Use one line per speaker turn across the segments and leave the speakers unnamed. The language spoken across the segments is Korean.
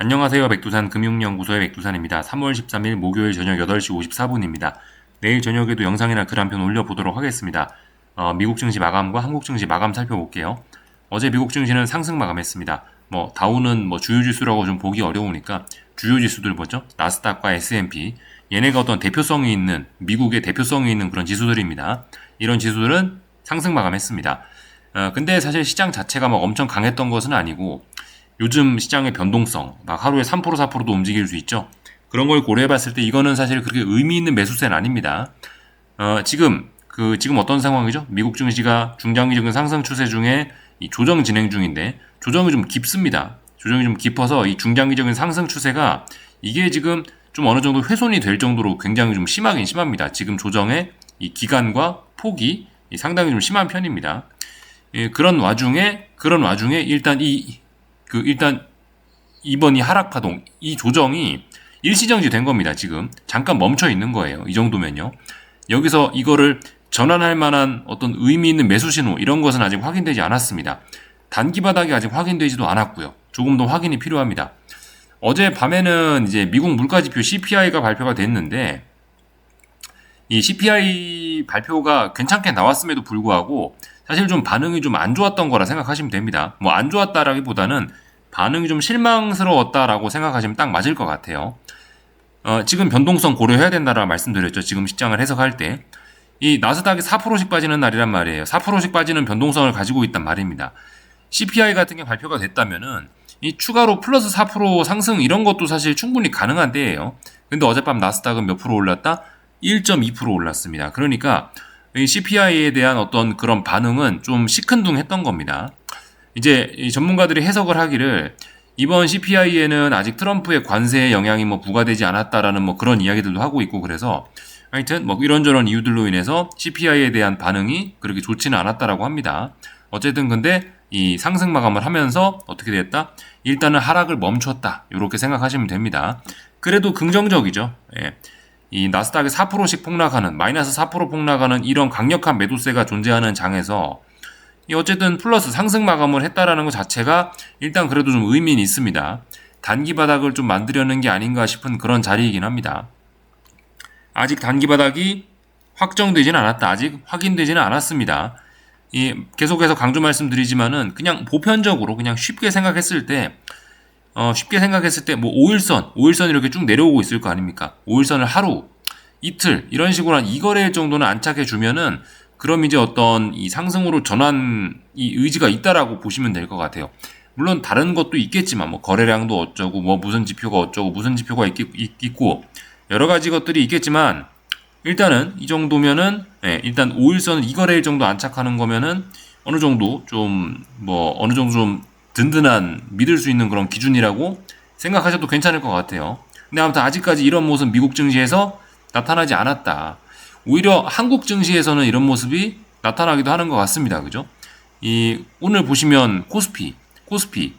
안녕하세요. 백두산 금융연구소의 백두산입니다. 3월 13일 목요일 저녁 8시 54분입니다. 내일 저녁에도 영상이나 글 한 편 올려보도록 하겠습니다. 어, 미국 증시 마감과 한국 증시 마감 살펴볼게요. 어제 미국 증시는 상승 마감했습니다. 뭐 다우는 뭐 주요 지수라고 좀 보기 어려우니까 주요 지수들 뭐죠? 나스닥과 S&P 얘네가 어떤 대표성이 있는 미국의 대표성이 있는 그런 지수들입니다. 이런 지수들은 상승 마감했습니다. 어, 근데 사실 시장 자체가 막 엄청 강했던 것은 아니고 요즘 시장의 변동성, 막 하루에 3% 4%도 움직일 수 있죠. 그런 걸 고려해 봤을 때 이거는 사실 그렇게 의미 있는 매수세는 아닙니다. 어, 지금 그 지금 어떤 상황이죠? 미국 증시가 중장기적인 상승 추세 중에 이 조정 진행 중인데 조정이 좀 깊습니다. 조정이 좀 깊어서 이 중장기적인 상승 추세가 이게 지금 좀 어느 정도 훼손이 될 정도로 굉장히 좀 심하긴 심합니다. 지금 조정의 이 기간과 폭이 상당히 좀 심한 편입니다. 예, 그런 와중에 그런 와중에 일단 이 그 일단 이번 이 하락 파동 이 조정이 일시정지 된 겁니다. 지금 잠깐 멈춰 있는 거예요. 이 정도면요. 여기서 이거를 전환할 만한 어떤 의미 있는 매수 신호 이런 것은 아직 확인되지 않았습니다. 단기 바닥이 아직 확인되지도 않았고요. 조금 더 확인이 필요합니다. 어제 밤에는 이제 미국 물가 지표 CPI가 발표가 됐는데 이 CPI 발표가 괜찮게 나왔음에도 불구하고 사실 좀 반응이 좀 안 좋았던 거라 생각하시면 됩니다. 뭐 안 좋았다라기보다는 반응이 좀 실망스러웠다라고 생각하시면 딱 맞을 것 같아요. 어, 지금 변동성 고려해야 된다라고 말씀드렸죠. 지금 시장을 해석할 때. 이 나스닥이 4%씩 빠지는 날이란 말이에요. 4%씩 빠지는 변동성을 가지고 있단 말입니다. CPI 같은 게 발표가 됐다면은 이 추가로 플러스 4% 상승 이런 것도 사실 충분히 가능한 때예요. 근데 어젯밤 나스닥은 몇 프로 올랐다? 1.2% 올랐습니다. 그러니까 이 CPI에 대한 어떤 그런 반응은 좀 시큰둥했던 겁니다. 이제 이 전문가들이 해석을 하기를 이번 CPI에는 아직 트럼프의 관세의 영향이 뭐 부과되지 않았다라는 뭐 그런 이야기들도 하고 있고 그래서 하여튼 뭐 이런저런 이유들로 인해서 CPI에 대한 반응이 그렇게 좋지는 않았다라고 합니다. 어쨌든 근데 이 상승 마감을 하면서 어떻게 됐다? 일단은 하락을 멈췄다. 이렇게 생각하시면 됩니다. 그래도 긍정적이죠. 예. 이 나스닥이 4%씩 폭락하는 마이너스 4% 폭락하는 이런 강력한 매도세가 존재하는 장에서 이 어쨌든 플러스 상승 마감을 했다라는 것 자체가 일단 그래도 좀 의미는 있습니다. 단기 바닥을 좀 만들려는 게 아닌가 싶은 그런 자리이긴 합니다. 아직 단기 바닥이 확정되지는 않았다. 아직 확인되지는 않았습니다. 이 계속해서 강조 말씀드리지만은 그냥 보편적으로 그냥 쉽게 생각했을 때 어, 쉽게 생각했을 때 뭐 5일선, 5일선 이렇게 쭉 내려오고 있을 거 아닙니까? 5일선을 하루, 이틀 이런 식으로 한 2거래일 정도는 안착해 주면은 그럼 이제 어떤 이 상승으로 전환 이 의지가 있다라고 보시면 될 것 같아요. 물론 다른 것도 있겠지만 뭐 거래량도 어쩌고 뭐 무슨 지표가 어쩌고 무슨 지표가 있, 있, 고 여러 가지 것들이 있겠지만 일단은 이 정도면은 예, 일단 5일선 2거래일 정도 안착하는 거면은 어느 정도 좀 뭐 어느 정도 좀 든든한 믿을 수 있는 그런 기준이라고 생각하셔도 괜찮을 것 같아요. 근데 아무튼 아직까지 이런 모습 미국 증시에서 나타나지 않았다. 오히려 한국 증시에서는 이런 모습이 나타나기도 하는 것 같습니다. 그죠? 이 오늘 보시면 코스피, 코스피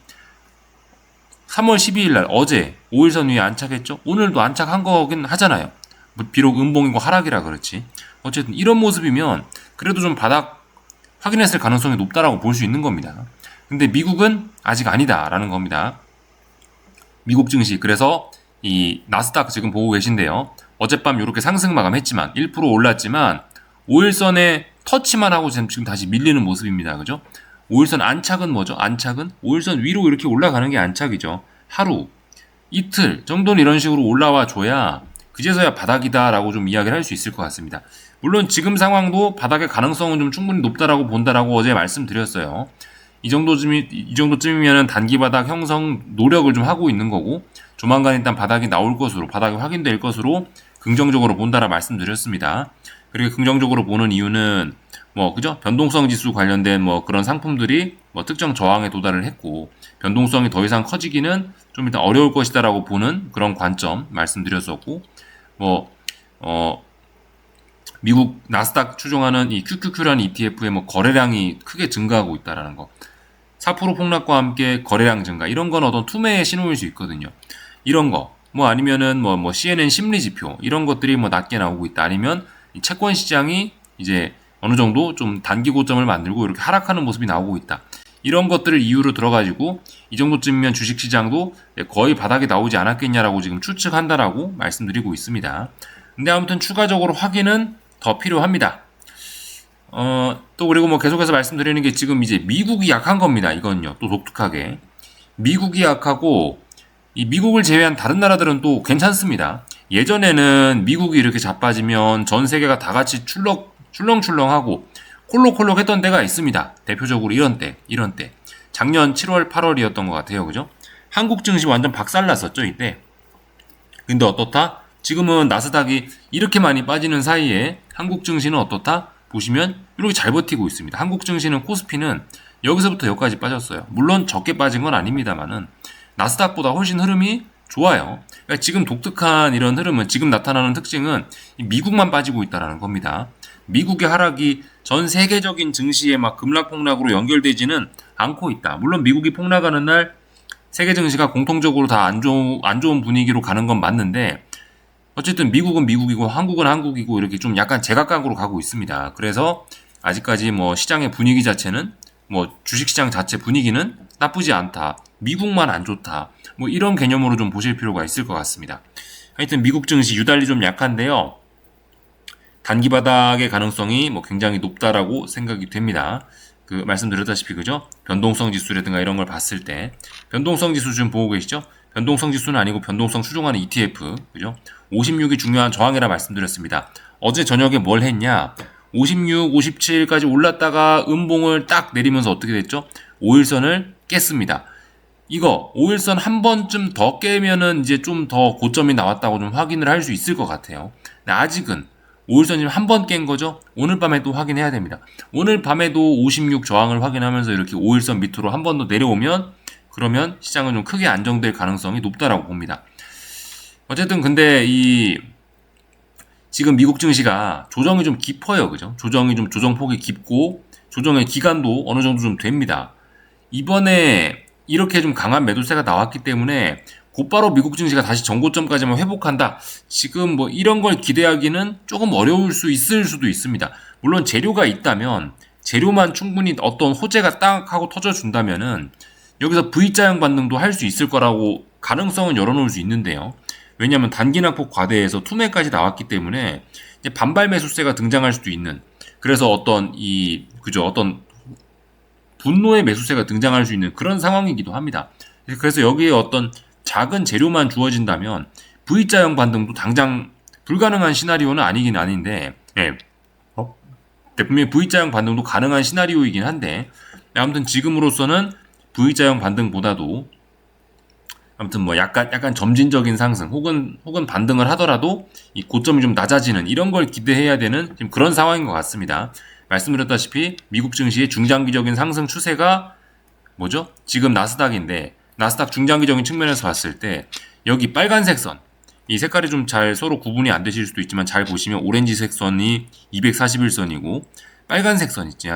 3월 12일 날 어제 5일선 위에 안착했죠? 오늘도 안착한 거긴 하잖아요. 뭐 비록 음봉이고 하락이라 그렇지. 어쨌든 이런 모습이면 그래도 좀 바닥 확인했을 가능성이 높다라고 볼 수 있는 겁니다. 근데 미국은 아직 아니다라는 겁니다. 미국 증시 그래서 이 나스닥 지금 보고 계신데요. 어젯밤 이렇게 상승 마감했지만 1% 올랐지만 5일선에 터치만 하고 지금 다시 밀리는 모습입니다. 그죠? 5일선 안착은 뭐죠? 안착은 5일선 위로 이렇게 올라가는 게 안착이죠. 하루, 이틀 정도는 이런 식으로 올라와 줘야 그제서야 바닥이다라고 좀 이야기를 할 수 있을 것 같습니다. 물론 지금 상황도 바닥의 가능성은 좀 충분히 높다라고 본다라고 어제 말씀드렸어요. 이 정도쯤이 이 정도쯤이면 단기 바닥 형성 노력을 좀 하고 있는 거고 조만간 일단 바닥이 나올 것으로 바닥이 확인될 것으로 긍정적으로 본다라 말씀드렸습니다. 그리고 긍정적으로 보는 이유는 뭐 그죠 변동성 지수 관련된 뭐 그런 상품들이 뭐 특정 저항에 도달을 했고 변동성이 더 이상 커지기는 좀 일단 어려울 것이다라고 보는 그런 관점 말씀드렸었고 뭐어 미국 나스닥 추종하는 이 QQQ라는 ETF의 뭐 거래량이 크게 증가하고 있다라는 거. 4% 폭락과 함께 거래량 증가 이런 건 어떤 투매의 신호일 수 있거든요. 이런 거. 뭐 아니면은 뭐, 뭐 CNN 심리 지표 이런 것들이 뭐 낮게 나오고 있다. 아니면 채권 시장이 이제 어느 정도 좀 단기 고점을 만들고 이렇게 하락하는 모습이 나오고 있다. 이런 것들을 이유로 들어가지고 이 정도쯤이면 주식 시장도 거의 바닥에 나오지 않았겠냐라고 지금 추측한다라고 말씀드리고 있습니다. 근데 아무튼 추가적으로 확인은 더 필요합니다. 어, 또 그리고 뭐 계속해서 말씀드리는 게 지금 이제 미국이 약한 겁니다. 이건요. 또 독특하게. 미국이 약하고 이 미국을 제외한 다른 나라들은 또 괜찮습니다. 예전에는 미국이 이렇게 자빠지면 전 세계가 다 같이 출렁, 출렁출렁하고 콜록콜록 했던 때가 있습니다. 대표적으로 이런 때, 이런 때. 작년 7월, 8월이었던 것 같아요. 그죠? 한국 증시 완전 박살났었죠, 이때. 근데 어떻다? 지금은 나스닥이 이렇게 많이 빠지는 사이에 한국 증시는 어떻다? 보시면 이렇게 잘 버티고 있습니다. 한국 증시는 코스피는 여기서부터 여기까지 빠졌어요. 물론 적게 빠진 건 아닙니다만은 나스닥보다 훨씬 흐름이 좋아요. 그러니까 지금 독특한 이런 흐름은 지금 나타나는 특징은 미국만 빠지고 있다는 겁니다. 미국의 하락이 전 세계적인 증시에 막 급락 폭락으로 연결되지는 않고 있다. 물론 미국이 폭락하는 날 세계 증시가 공통적으로 다 안 좋은 분위기로 가는 건 맞는데 어쨌든 미국은 미국이고 한국은 한국이고 이렇게 좀 약간 제각각으로 가고 있습니다. 그래서 아직까지 뭐 시장의 분위기 자체는 뭐 주식시장 자체 분위기는 나쁘지 않다. 미국만 안 좋다. 뭐 이런 개념으로 좀 보실 필요가 있을 것 같습니다. 하여튼 미국 증시 유달리 좀 약한데요. 단기 바닥의 가능성이 뭐 굉장히 높다라고 생각이 됩니다. 그 말씀드렸다시피 그죠? 변동성 지수라든가 이런 걸 봤을 때 변동성 지수 지금 보고 계시죠? 변동성 지수는 아니고 변동성 추종하는 ETF 그죠? 56이 중요한 저항이라 말씀드렸습니다. 어제 저녁에 뭘 했냐? 56, 57까지 올랐다가 음봉을 딱 내리면서 어떻게 됐죠? 5일선을 깼습니다. 이거 5일선 한 번쯤 더 깨면은 이제 좀 더 고점이 나왔다고 좀 확인을 할 수 있을 것 같아요. 근데 아직은 5일선이 한 번 깬 거죠. 오늘 밤에 또 확인해야 됩니다. 오늘 밤에도 56 저항을 확인하면서 이렇게 5일선 밑으로 한 번 더 내려오면 그러면 시장은 좀 크게 안정될 가능성이 높다라고 봅니다. 어쨌든 근데 이 지금 미국 증시가 조정이 좀 깊어요. 그죠? 조정이 좀 조정폭이 깊고 조정의 기간도 어느 정도 좀 됩니다. 이번에 이렇게 좀 강한 매도세가 나왔기 때문에 곧바로 미국 증시가 다시 전고점까지만 회복한다. 지금 뭐 이런 걸 기대하기는 조금 어려울 수 있을 수도 있습니다. 물론 재료가 있다면 재료만 충분히 어떤 호재가 딱 하고 터져준다면은 여기서 V자형 반등도 할 수 있을 거라고 가능성은 열어놓을 수 있는데요. 왜냐하면 단기낙폭 과대에서 투매까지 나왔기 때문에 반발 매수세가 등장할 수도 있는 그래서 어떤 이 그죠 어떤 분노의 매수세가 등장할 수 있는 그런 상황이기도 합니다. 그래서 여기에 어떤 작은 재료만 주어진다면 V자형 반등도 당장 불가능한 시나리오는 아니긴 아닌데 예. 어? 분명히 V자형 반등도 가능한 시나리오이긴 한데 아무튼 지금으로서는 V자형 반등보다도 아무튼 뭐 약간 약간 점진적인 상승 혹은 혹은 반등을 하더라도 이 고점이 좀 낮아지는 이런 걸 기대해야 되는 지금 그런 상황인 것 같습니다. 말씀드렸다시피 미국 증시의 중장기적인 상승 추세가 뭐죠? 지금 나스닥인데 나스닥 중장기적인 측면에서 봤을 때 여기 빨간색 선, 이 색깔이 좀 잘 서로 구분이 안 되실 수도 있지만 잘 보시면 오렌지색 선이 241선이고 빨간색 선 있지,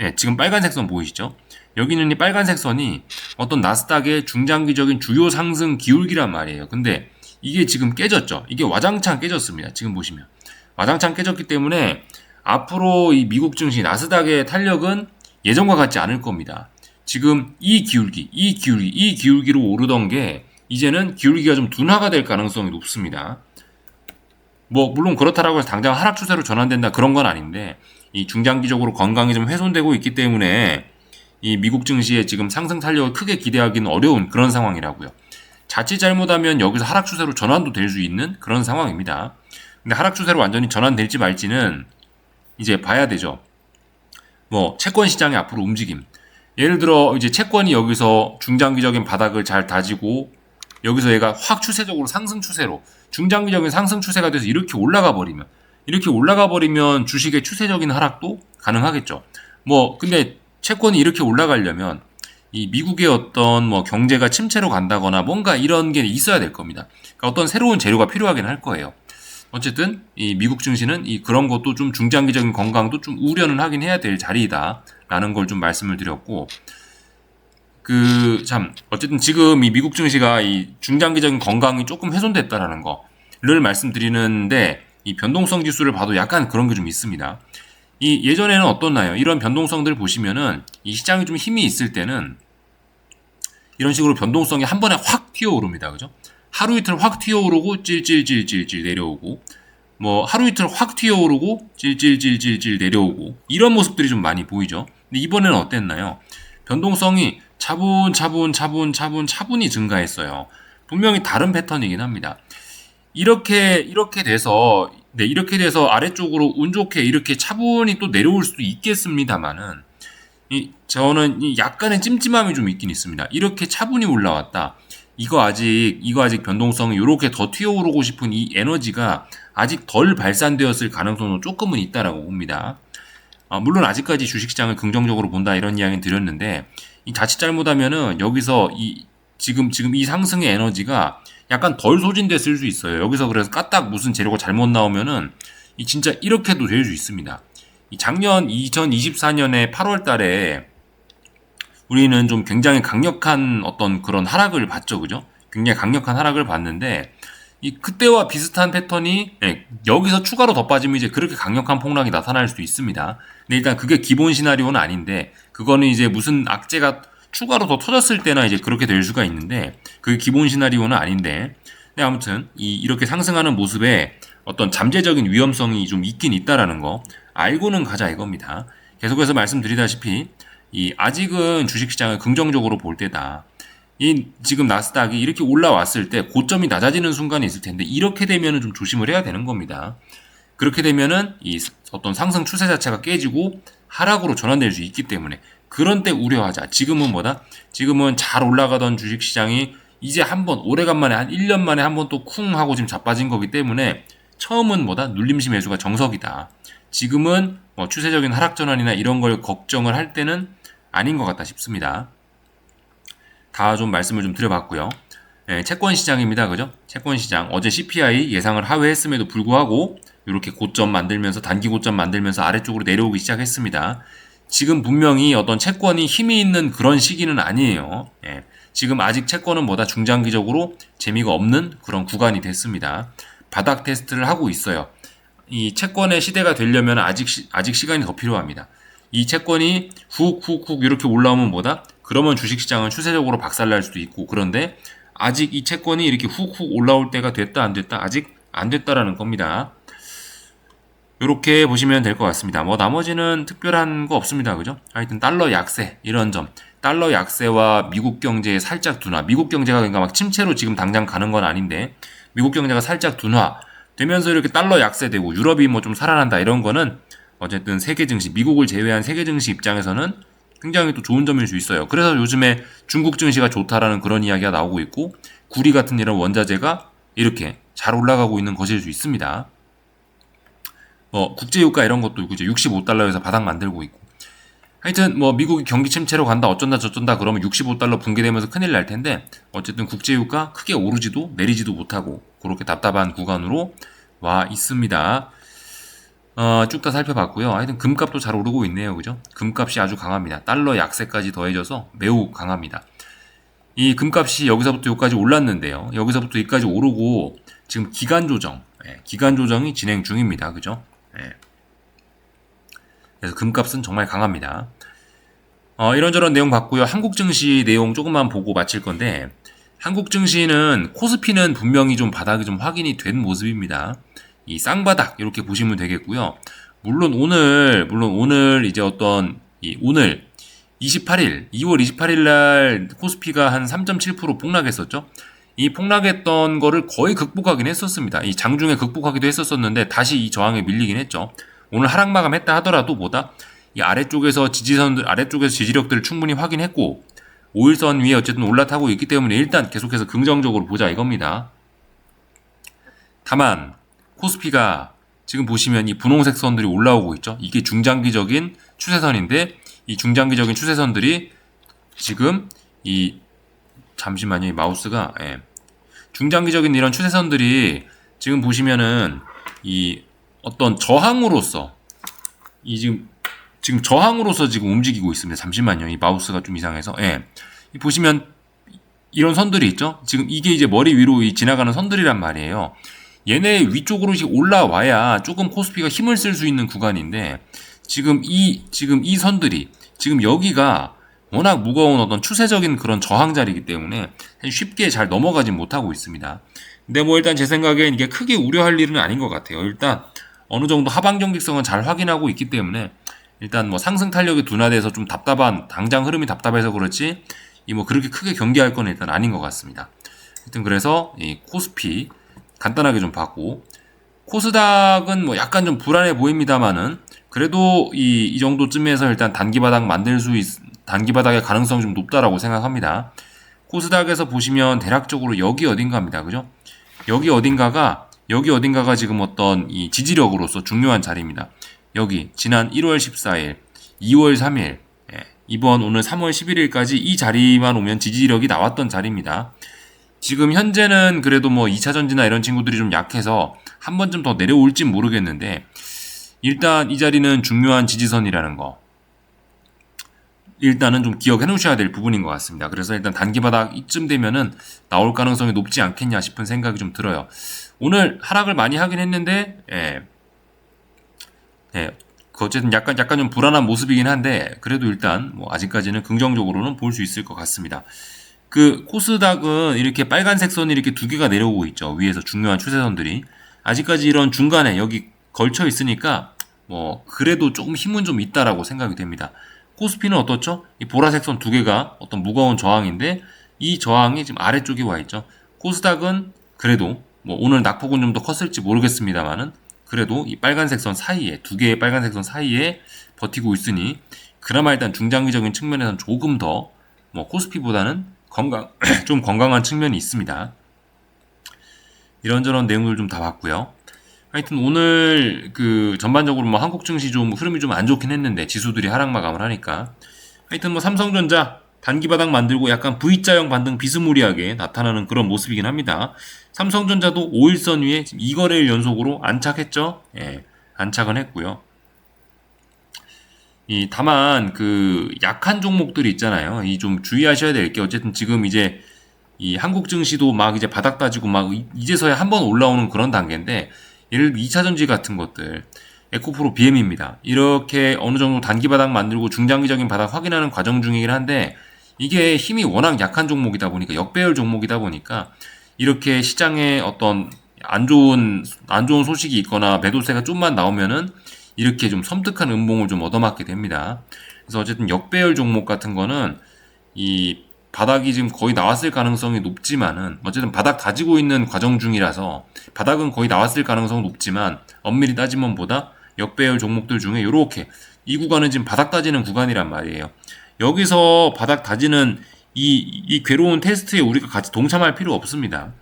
예, 지금 빨간색 선 보이시죠? 여기는 이 빨간색 선이 어떤 나스닥의 중장기적인 주요 상승 기울기란 말이에요. 근데 이게 지금 깨졌죠. 이게 와장창 깨졌습니다. 지금 보시면. 와장창 깨졌기 때문에 앞으로 이 미국 증시 나스닥의 탄력은 예전과 같지 않을 겁니다. 지금 이 기울기, 이 기울기, 이 기울기로 오르던 게 이제는 기울기가 좀 둔화가 될 가능성이 높습니다. 뭐 물론 그렇다라고 해서 당장 하락 추세로 전환된다 그런 건 아닌데 이 중장기적으로 건강이 좀 훼손되고 있기 때문에 이 미국 증시에 지금 상승 탄력을 크게 기대하기는 어려운 그런 상황이라고요. 자칫 잘못하면 여기서 하락 추세로 전환도 될 수 있는 그런 상황입니다. 근데 하락 추세로 완전히 전환될지 말지는 이제 봐야 되죠. 뭐 채권 시장의 앞으로 움직임. 예를 들어 이제 채권이 여기서 중장기적인 바닥을 잘 다지고 여기서 얘가 확 추세적으로 상승 추세로 중장기적인 상승 추세가 돼서 이렇게 올라가 버리면 이렇게 올라가 버리면 주식의 추세적인 하락도 가능하겠죠. 뭐 근데 채권이 이렇게 올라가려면 이 미국의 어떤 뭐 경제가 침체로 간다거나 뭔가 이런 게 있어야 될 겁니다. 그러니까 어떤 새로운 재료가 필요하긴 할 거예요. 어쨌든 이 미국 증시는 이 그런 것도 좀 중장기적인 건강도 좀 우려는 하긴 해야 될 자리다라는 걸 좀 말씀을 드렸고 그 참 어쨌든 지금 이 미국 증시가 이 중장기적인 건강이 조금 훼손됐다라는 거를 말씀드리는데 이 변동성 지수를 봐도 약간 그런 게 좀 있습니다. 이 예전에는 어떻나요? 이런 변동성들 보시면은 이 시장이 좀 힘이 있을 때는 이런 식으로 변동성이 한 번에 확 튀어오릅니다. 그죠? 하루 이틀 확 튀어오르고 찔찔찔찔찔 내려오고 뭐 하루 이틀 확 튀어오르고 찔찔찔찔찔 내려오고 이런 모습들이 좀 많이 보이죠. 근데 이번에는 어땠나요? 변동성이 차분 차분 차분 차분 차분히 증가했어요. 분명히 다른 패턴이긴 합니다. 이렇게 이렇게 돼서 네, 이렇게 돼서 아래쪽으로 운 좋게 이렇게 차분히 또 내려올 수도 있겠습니다만은 이 저는 이 약간의 찜찜함이 좀 있긴 있습니다. 이렇게 차분히 올라왔다. 이거 아직 이거 아직 변동성이 이렇게 더 튀어오르고 싶은 이 에너지가 아직 덜 발산되었을 가능성은 조금은 있다라고 봅니다. 아, 물론 아직까지 주식시장을 긍정적으로 본다 이런 이야기는 드렸는데 이 자칫 잘못하면은 여기서 이 지금 지금 이 상승의 에너지가 약간 덜 소진됐을 수 있어요. 여기서 그래서 까딱 무슨 재료가 잘못 나오면은 이 진짜 이렇게도 될 수 있습니다. 이 작년 2024년에 8월 달에 우리는 좀 굉장히 강력한 어떤 그런 하락을 봤죠. 그죠? 굉장히 강력한 하락을 봤는데 이 그때와 비슷한 패턴이 예, 여기서 추가로 더 빠지면 이제 그렇게 강력한 폭락이 나타날 수도 있습니다. 근데 일단 그게 기본 시나리오는 아닌데 그거는 이제 무슨 악재가 추가로 더 터졌을 때나 이제 그렇게 될 수가 있는데 그게 기본 시나리오는 아닌데 네, 아무튼 이 이렇게 상승하는 모습에 어떤 잠재적인 위험성이 좀 있긴 있다라는 거 알고는 가자 이겁니다. 계속해서 말씀드리다시피 이 아직은 주식시장을 긍정적으로 볼 때다. 이 지금 나스닥이 이렇게 올라왔을 때 고점이 낮아지는 순간이 있을 텐데 이렇게 되면은 좀 조심을 해야 되는 겁니다. 그렇게 되면은 이 어떤 상승 추세 자체가 깨지고 하락으로 전환될 수 있기 때문에 그런 때 우려하자. 지금은 뭐다? 지금은 잘 올라가던 주식 시장이 이제 한번 오래간만에 한 1년 만에 한 번 또 쿵 하고 지금 자빠진 거기 때문에 처음은 뭐다? 눌림시 매수가 정석이다. 지금은 뭐 추세적인 하락 전환이나 이런 걸 걱정을 할 때는 아닌 것 같다 싶습니다. 다 좀 말씀을 좀 드려봤고요. 예, 채권 시장입니다. 그죠? 채권 시장. 어제 CPI 예상을 하회했음에도 불구하고 이렇게 고점 만들면서 단기 고점 만들면서 아래쪽으로 내려오기 시작했습니다. 지금 분명히 어떤 채권이 힘이 있는 그런 시기는 아니에요. 예, 지금 아직 채권은 뭐다 중장기적으로 재미가 없는 그런 구간이 됐습니다. 바닥 테스트를 하고 있어요. 이 채권의 시대가 되려면 아직 시, 아직 시간이 더 필요합니다. 이 채권이 훅훅훅 이렇게 올라오면 뭐다? 그러면 주식시장은 추세적으로 박살날 수도 있고 그런데 아직 이 채권이 이렇게 훅훅 올라올 때가 됐다 안 됐다 아직 안 됐다라는 겁니다. 이렇게 보시면 될 것 같습니다. 뭐 나머지는 특별한 거 없습니다. 그죠? 하여튼 달러 약세 이런 점. 달러 약세와 미국 경제의 살짝 둔화. 미국 경제가 그러니까 막 침체로 지금 당장 가는 건 아닌데 미국 경제가 살짝 둔화 되면서 이렇게 달러 약세되고 유럽이 뭐 좀 살아난다 이런 거는 어쨌든 세계 증시, 미국을 제외한 세계 증시 입장에서는 굉장히 또 좋은 점일 수 있어요. 그래서 요즘에 중국 증시가 좋다라는 그런 이야기가 나오고 있고 구리 같은 이런 원자재가 이렇게 잘 올라가고 있는 것일 수 있습니다. 뭐 국제유가 이런 것도 이제 65달러에서 바닥 만들고 있고 하여튼 뭐 미국이 경기 침체로 간다 어쩐다 저쩐다 그러면 65달러 붕괴되면서 큰일 날 텐데 어쨌든 국제유가 크게 오르지도 내리지도 못하고 그렇게 답답한 구간으로 와 있습니다. 어, 쭉 다 살펴봤고요. 하여튼 금값도 잘 오르고 있네요. 그죠? 금값이 아주 강합니다. 달러 약세까지 더해져서 매우 강합니다. 이 금값이 여기서부터 여기까지 올랐는데요. 여기서부터 여기까지 오르고 지금 기간 조정, 예, 기간 조정이 진행 중입니다. 그죠? 예. 그래서 금값은 정말 강합니다. 어, 이런저런 내용 봤고요. 한국 증시 내용 조금만 보고 마칠 건데 한국 증시는 코스피는 분명히 좀 바닥이 좀 확인이 된 모습입니다. 이 쌍바닥 이렇게 보시면 되겠고요. 물론 오늘 물론 오늘 이제 어떤 이 오늘 28일 2월 28일 날 코스피가 한 3.7% 폭락했었죠. 이 폭락했던 거를 거의 극복하긴 했었습니다. 이 장중에 극복하기도 했었었는데 다시 이 저항에 밀리긴 했죠. 오늘 하락 마감했다 하더라도 뭐다? 이 아래쪽에서 지지선들 아래쪽에서 지지력들을 충분히 확인했고 5일선 위에 어쨌든 올라타고 있기 때문에 일단 계속해서 긍정적으로 보자 이겁니다. 다만 코스피가 지금 보시면 이 분홍색 선들이 올라오고 있죠. 이게 중장기적인 추세선인데 이 중장기적인 추세선들이 지금 이 잠시만요. 이 마우스가 예. 중장기적인 이런 추세선들이 지금 보시면은 이 어떤 저항으로서 이 지금 지금 저항으로서 지금 움직이고 있습니다. 잠시만요. 이 마우스가 좀 이상해서 예. 보시면 이런 선들이 있죠. 지금 이게 이제 머리 위로 지나가는 선들이란 말이에요. 얘네 위쪽으로 올라와야 조금 코스피가 힘을 쓸 수 있는 구간인데 지금 이 지금 이 선들이 지금 여기가 워낙 무거운 어떤 추세적인 그런 저항 자리이기 때문에 쉽게 잘 넘어가지 못하고 있습니다. 근데 뭐 일단 제 생각엔 이게 크게 우려할 일은 아닌 것 같아요. 일단 어느 정도 하방 경직성은 잘 확인하고 있기 때문에 일단 뭐 상승 탄력이 둔화돼서 좀 답답한 당장 흐름이 답답해서 그렇지 이 뭐 그렇게 크게 경계할 건 일단 아닌 것 같습니다. 하여튼 그래서 이 코스피 간단하게 좀 봤고 코스닥은 뭐 약간 좀 불안해 보입니다만은 그래도 이, 이 정도쯤에서 일단 단기 바닥 만들 수 있, 단기 바닥의 가능성이 좀 높다라고 생각합니다. 코스닥에서 보시면 대략적으로 여기 어딘가입니다. 그죠? 여기 어딘가가 여기 어딘가가 지금 어떤 이 지지력으로서 중요한 자리입니다. 여기 지난 1월 14일, 2월 3일, 예, 이번 오늘 3월 11일까지 이 자리만 오면 지지력이 나왔던 자리입니다. 지금 현재는 그래도 뭐 2차 전지나 이런 친구들이 좀 약해서 한 번쯤 더 내려올진 모르겠는데 일단 이 자리는 중요한 지지선이라는 거 일단은 좀 기억해 놓으셔야 될 부분인 것 같습니다. 그래서 일단 단기 바닥 이쯤 되면은 나올 가능성이 높지 않겠냐 싶은 생각이 좀 들어요. 오늘 하락을 많이 하긴 했는데, 예. 예. 그 어쨌든 약간, 약간 좀 불안한 모습이긴 한데, 그래도 일단 뭐 아직까지는 긍정적으로는 볼 수 있을 것 같습니다. 그 코스닥은 이렇게 빨간색 선이 이렇게 두 개가 내려오고 있죠. 위에서 중요한 추세선들이. 아직까지 이런 중간에 여기 걸쳐 있으니까, 뭐, 그래도 조금 힘은 좀 있다라고 생각이 됩니다. 코스피는 어떻죠? 이 보라색 선 두 개가 어떤 무거운 저항인데 이 저항이 지금 아래쪽에 와 있죠. 코스닥은 그래도 뭐 오늘 낙폭은 좀 더 컸을지 모르겠습니다만은 그래도 이 빨간색 선 사이에 두 개의 빨간색 선 사이에 버티고 있으니 그나마 일단 중장기적인 측면에서는 조금 더 뭐 코스피보다는 건강 좀 건강한 측면이 있습니다. 이런저런 내용들 좀 다 봤고요. 하여튼 오늘 그 전반적으로 뭐 한국 증시 좀 흐름이 좀 안 좋긴 했는데 지수들이 하락 마감을 하니까 하여튼 뭐 삼성전자 단기 바닥 만들고 약간 V자형 반등 비스무리하게 나타나는 그런 모습이긴 합니다. 삼성전자도 5일선 위에 지금 2거래일 연속으로 안착했죠. 예, 안착은 했고요. 이 다만 그 약한 종목들이 있잖아요. 이 좀 주의하셔야 될 게 어쨌든 지금 이제 이 한국 증시도 막 이제 바닥 따지고 막 이제서야 한 번 올라오는 그런 단계인데 예를 들어 2차 전지 같은 것들 에코프로 BM입니다. 이렇게 어느 정도 단기 바닥 만들고 중장기적인 바닥 확인하는 과정 중이긴 한데 이게 힘이 워낙 약한 종목이다 보니까 역배열 종목이다 보니까 이렇게 시장에 어떤 안 좋은 안 좋은 소식이 있거나 매도세가 좀만 나오면은 이렇게 좀 섬뜩한 음봉을 좀 얻어맞게 됩니다. 그래서 어쨌든 역배열 종목 같은 거는 이 바닥이 지금 거의 나왔을 가능성이 높지만은 어쨌든 바닥 가지고 있는 과정 중이라서 바닥은 거의 나왔을 가능성은 높지만 엄밀히 따지면 보다 역배열 종목들 중에 이렇게 이 구간은 지금 바닥 따지는 구간이란 말이에요. 여기서 바닥 다지는 이, 이 괴로운 테스트에 우리가 같이 동참할 필요 없습니다.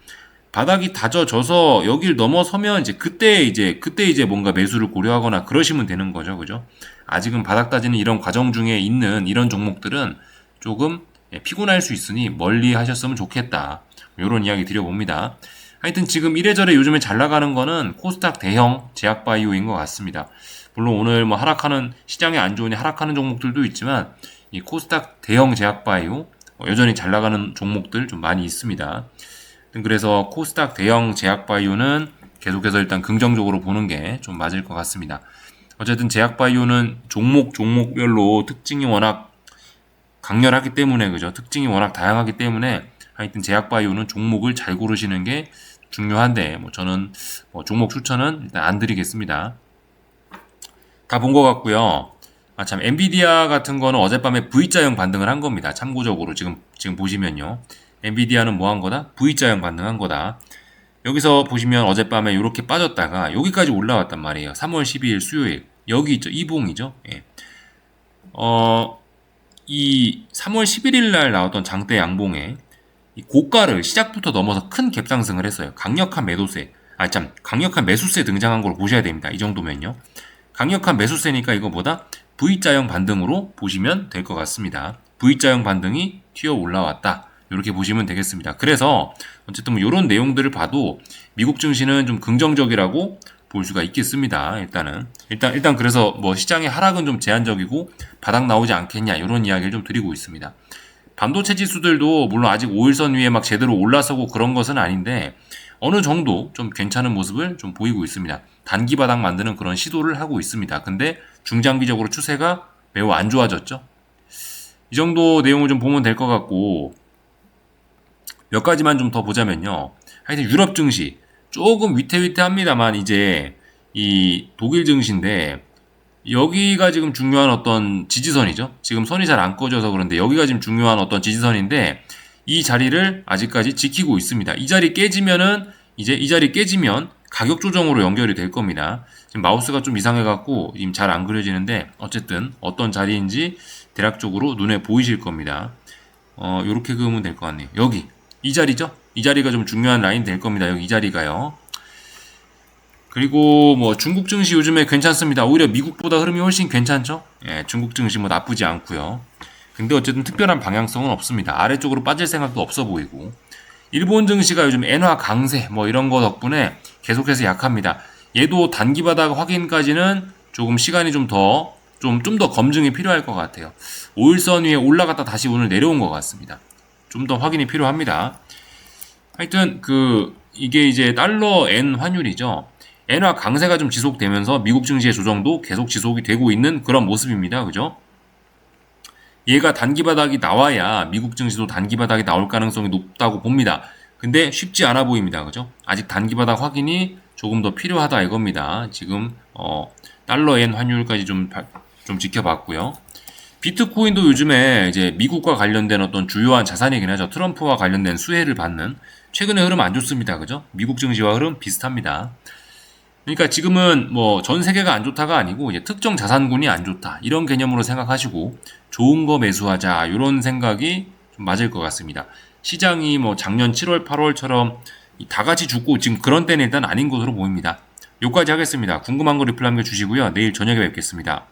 바닥이 다져져서 여길 넘어서면 이제 그때 이제 그때 이제 뭔가 매수를 고려하거나 그러시면 되는 거죠, 그죠? 아직은 바닥 따지는 이런 과정 중에 있는 이런 종목들은 조금 예, 피곤할 수 있으니 멀리 하셨으면 좋겠다. 이런 이야기 드려봅니다. 하여튼 지금 이래저래 요즘에 잘 나가는 거는 코스닥 대형 제약바이오인 것 같습니다. 물론 오늘 뭐 하락하는 시장에 안 좋으니 하락하는 종목들도 있지만 이 코스닥 대형 제약바이오 어, 여전히 잘 나가는 종목들 좀 많이 있습니다. 그래서 코스닥 대형 제약바이오는 계속해서 일단 긍정적으로 보는 게 좀 맞을 것 같습니다. 어쨌든 제약바이오는 종목 종목별로 특징이 워낙 강렬하기 때문에 그죠 특징이 워낙 다양하기 때문에 하여튼 제약바이오는 종목을 잘 고르시는 게 중요한데 뭐 저는 뭐 종목 추천은 일단 안 드리겠습니다. 다 본 것 같고요. 아 참 엔비디아 같은 거는 어젯밤에 V자형 반등을 한 겁니다. 참고적으로 지금 지금 보시면요. 엔비디아는 뭐 한 거다? V자형 반등한 거다. 여기서 보시면 어젯밤에 이렇게 빠졌다가 여기까지 올라왔단 말이에요. 3월 12일 수요일 여기 있죠. 이 봉이죠. 예. 어, 이 3월 11일 날 나왔던 장대 양봉에 고가를 시작부터 넘어서 큰 갭상승을 했어요. 강력한 매도세, 아 참 강력한 매수세 등장한 걸 보셔야 됩니다. 이 정도면요. 강력한 매수세니까 이거 보다 V자형 반등으로 보시면 될 것 같습니다. V자형 반등이 튀어 올라왔다. 이렇게 보시면 되겠습니다. 그래서 어쨌든 뭐 이런 내용들을 봐도 미국 증시는 좀 긍정적이라고 볼 수가 있겠습니다. 일단은 일단 일단 그래서 뭐 시장의 하락은 좀 제한적이고 바닥 나오지 않겠냐 이런 이야기를 좀 드리고 있습니다. 반도체 지수들도 물론 아직 5일선 위에 막 제대로 올라서고 그런 것은 아닌데 어느 정도 좀 괜찮은 모습을 좀 보이고 있습니다. 단기 바닥 만드는 그런 시도를 하고 있습니다. 근데 중장기적으로 추세가 매우 안 좋아졌죠. 이 정도 내용을 좀 보면 될 것 같고 몇 가지만 좀 더 보자면요. 하여튼 유럽 증시 조금 위태위태합니다만 이제 이 독일 증시인데 여기가 지금 중요한 어떤 지지선이죠. 지금 선이 잘 안 꺼져서 그런데 여기가 지금 중요한 어떤 지지선인데 이 자리를 아직까지 지키고 있습니다. 이 자리 깨지면은 이제 이 자리 깨지면 가격 조정으로 연결이 될 겁니다. 지금 마우스가 좀 이상해 갖고 지금 잘 안 그려지는데 어쨌든 어떤 자리인지 대략적으로 눈에 보이실 겁니다. 어, 요렇게 그으면 될 것 같네요. 여기 이 자리죠? 이 자리가 좀 중요한 라인 될 겁니다. 여기 이 자리가요. 그리고 뭐 중국 증시 요즘에 괜찮습니다. 오히려 미국보다 흐름이 훨씬 괜찮죠? 예, 중국 증시 뭐 나쁘지 않고요. 근데 어쨌든 특별한 방향성은 없습니다. 아래쪽으로 빠질 생각도 없어 보이고. 일본 증시가 요즘 엔화 강세 뭐 이런 거 덕분에 계속해서 약합니다. 얘도 단기 바닥 확인까지는 조금 시간이 좀 더 좀 좀 더 검증이 필요할 것 같아요. 5일선 위에 올라갔다 다시 오늘 내려온 것 같습니다. 좀 더 확인이 필요합니다. 하여튼 그 이게 이제 달러 엔 환율이죠. 엔화 강세가 좀 지속되면서 미국 증시의 조정도 계속 지속이 되고 있는 그런 모습입니다. 그죠? 얘가 단기 바닥이 나와야 미국 증시도 단기 바닥이 나올 가능성이 높다고 봅니다. 근데 쉽지 않아 보입니다. 그죠? 아직 단기 바닥 확인이 조금 더 필요하다 이겁니다. 지금 어 달러 엔 환율까지 좀 좀 지켜봤고요. 비트코인도 요즘에 이제 미국과 관련된 어떤 주요한 자산이긴 하죠. 트럼프와 관련된 수혜를 받는 최근의 흐름 안 좋습니다. 그죠? 미국 증시와 흐름 비슷합니다. 그러니까 지금은 뭐 전 세계가 안 좋다가 아니고 이제 특정 자산군이 안 좋다 이런 개념으로 생각하시고 좋은 거 매수하자 이런 생각이 좀 맞을 것 같습니다. 시장이 뭐 작년 7월 8월처럼 다 같이 죽고 지금 그런 때는 일단 아닌 것으로 보입니다. 여기까지 하겠습니다. 궁금한 거 리플 남겨주시고요. 내일 저녁에 뵙겠습니다.